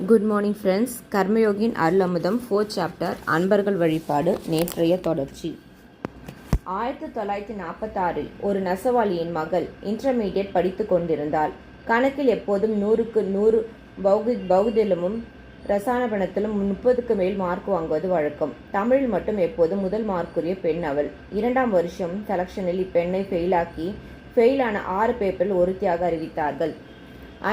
Good morning friends Karmayogin Arulamudham fourth chapter அன்பர்கள் வழிபாடு நேற்றைய தொடர்ச்சி. ஆயிரத்தி தொள்ளாயிரத்தி நாற்பத்தாறில் ஒரு நெசவாளியின் மகள் இன்டர்மீடியட் படித்து கொண்டிருந்தாள். கணக்கில் எப்போதும் நூறுக்கு நூறு பௌகி பௌதிலமும் ரசாயனபணத்திலும் முப்பதுக்கு மேல் மார்க் வாங்குவது வழக்கம். தமிழில் மட்டும் எப்போதும் முதல் மார்க்குரிய பெண் அவள். இரண்டாம் வருஷம் செலக்ஷனில் இப்பெண்ணை ஃபெயிலாக்கி ஃபெயிலான ஆறு பேப்பரில் ஒருத்தியாக அறிவித்தார்கள்.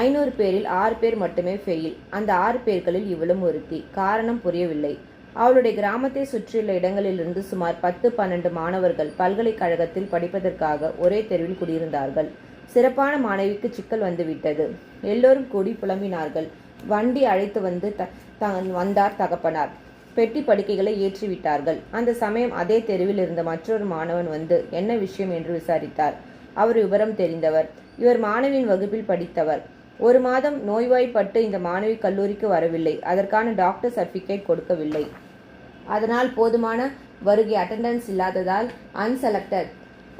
ஐநூறு பேரில் ஆறு பேர் மட்டுமே ஃபெயில் அந்த ஆறு பேர்களில் இவளும் ஒருத்தி. காரணம் புரியவில்லை. அவளுடைய கிராமத்தை சுற்றியுள்ள இடங்களிலிருந்து சுமார் பத்து பன்னெண்டு மாணவர்கள் பல்கலைக்கழகத்தில் படிப்பதற்காக ஒரே தெருவில் குடியிருந்தார்கள். சிறப்பான மாணவிக்கு சிக்கல் வந்துவிட்டது. எல்லோரும் கூடி புலம்பினார்கள். வண்டி அழைத்து வந்து த வந்தார் தகப்பனார். பெட்டி படுக்கைகளை ஏற்றிவிட்டார்கள். அந்த சமயம் அதே தெருவில் இருந்த மற்றொரு மாணவன் வந்து என்ன விஷயம்? என்று விசாரித்தார். அவர் விவரம் தெரிந்தவர். இவர் மாணவியின் வகுப்பில் படித்தவர். ஒரு மாதம் நோய்வாய்ப்பட்டு இந்த மாணவி கல்லூரிக்கு வரவில்லை. அதற்கான டாக்டர் சர்டிஃபிகேட் கொடுக்கவில்லை. அதனால் போதுமான வருகை அட்டண்டன்ஸ் இல்லாததால் அன்செலக்டட்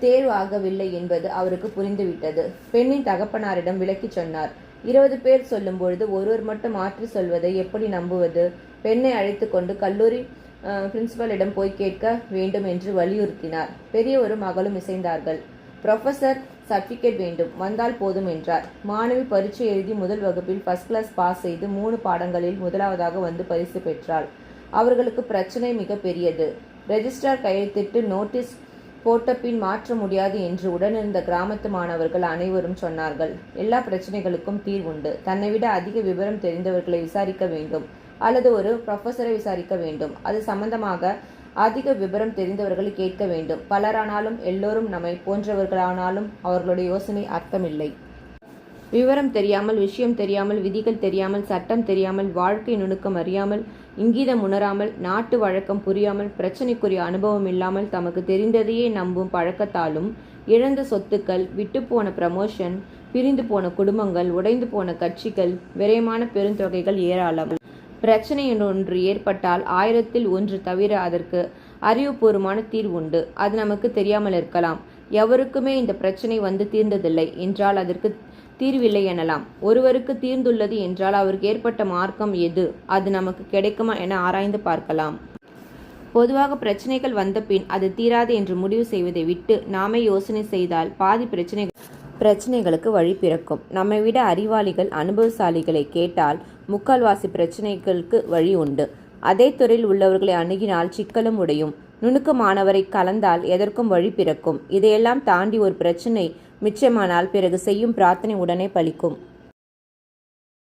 தேர்வு ஆகவில்லை என்பது அவருக்கு புரிந்துவிட்டது. பெண்ணின் தகப்பனாரிடம் விளக்கி சொன்னார். இருபது பேர் சொல்லும் பொழுது ஒருவர் மட்டும் மாற்றி சொல்வதை எப்படி நம்புவது? பெண்ணை அழைத்து கொண்டு கல்லூரி பிரின்சிபலிடம் போய் கேட்க வேண்டும் என்று வலியுறுத்தினார். பெரிய ஒரு மகளும் இசைந்தார்கள். ப்ரொஃபசர் சர்டிஃபிகேட் வேண்டும். வந்தால் போதும் என்றார். மாணவி பரீட்சை எழுதி முதல் வகுப்பில் ஃபர்ஸ்ட் கிளாஸ் பாஸ் செய்து மூணு பாடங்களில் முதலாவதாக வந்து பரிசு பெற்றாள். அவர்களுக்கு பிரச்சனை மிக பெரியது. ரெஜிஸ்ட்ரார் கையெழுத்திட்டு நோட்டீஸ் போட்ட பின் மாற்ற முடியாது என்று உடனிருந்த கிராமத்து மாணவர்கள் அனைவரும் சொன்னார்கள். எல்லா பிரச்சனைகளுக்கும் தீர்வுண்டு தன்னை விட அதிக விவரம் தெரிந்தவர்களை விசாரிக்க வேண்டும். அல்லது ஒரு ப்ரொஃபஸரை விசாரிக்க வேண்டும். அது சம்பந்தமாக அதிக விவரம் தெரிந்தவர்களை கேட்க வேண்டும். பலரானாலும் எல்லோரும் நம்மை போன்றவர்களானாலும் அவர்களுடைய யோசனை அர்த்தமில்லை. விவரம் தெரியாமல் விஷயம் தெரியாமல் விதிகள் தெரியாமல் சட்டம் தெரியாமல் வாழ்க்கை நுணுக்கம் அறியாமல் இங்கீதம் உணராமல் நாட்டு வழக்கம் புரியாமல் பிரச்சனைக்குரிய அனுபவம் இல்லாமல் தமக்கு தெரிந்ததையே நம்பும் பழக்கத்தாலும் இழந்த சொத்துக்கள் விட்டுப்போன ப்ரமோஷன் பிரிந்து போன குடும்பங்கள் உடைந்து போன கட்சிகள் விரயமான பெருந்தொகைகள் ஏராளம். பிரச்சனை ஒன்று ஏற்பட்டால் ஆயிரத்தில் ஒன்று தவிர அதற்கு அறிவுபூர்வமான தீர்வு உண்டு. அது நமக்கு தெரியாமல் இருக்கலாம். எவருக்குமே இந்த பிரச்சனை வந்து தீர்ந்ததில்லை என்றால் அதற்கு தீர்வில்லை எனலாம். ஒருவருக்கு தீர்ந்துள்ளது என்றால் அவருக்கு ஏற்பட்ட மார்க்கம் எது? அது நமக்கு கிடைக்குமா என ஆராய்ந்து பார்க்கலாம். பொதுவாக பிரச்சனைகள் வந்த பின் அது தீராது என்று முடிவு செய்வதை விட்டு நாமே யோசனை செய்தால் பாதி பிரச்சனைகள் பிரச்சனைகளுக்கு வழி பிறக்கும். நம்மை விட அறிவாளிகள் அனுபவசாலிகளை கேட்டால் முக்கால்வாசி பிரச்சனைகளுக்கு வழி உண்டு. அதே துறையில் உள்ளவர்களை அணுகினால் சிக்கலும் உடையும். நுணுக்கமானவரை கலந்தால் எதற்கும் வழி பிறக்கும். இதையெல்லாம் தாண்டி ஒரு பிரச்சனை மிச்சமானால் பிறகு செய்யும் பிரார்த்தனை உடனே பலிக்கும்.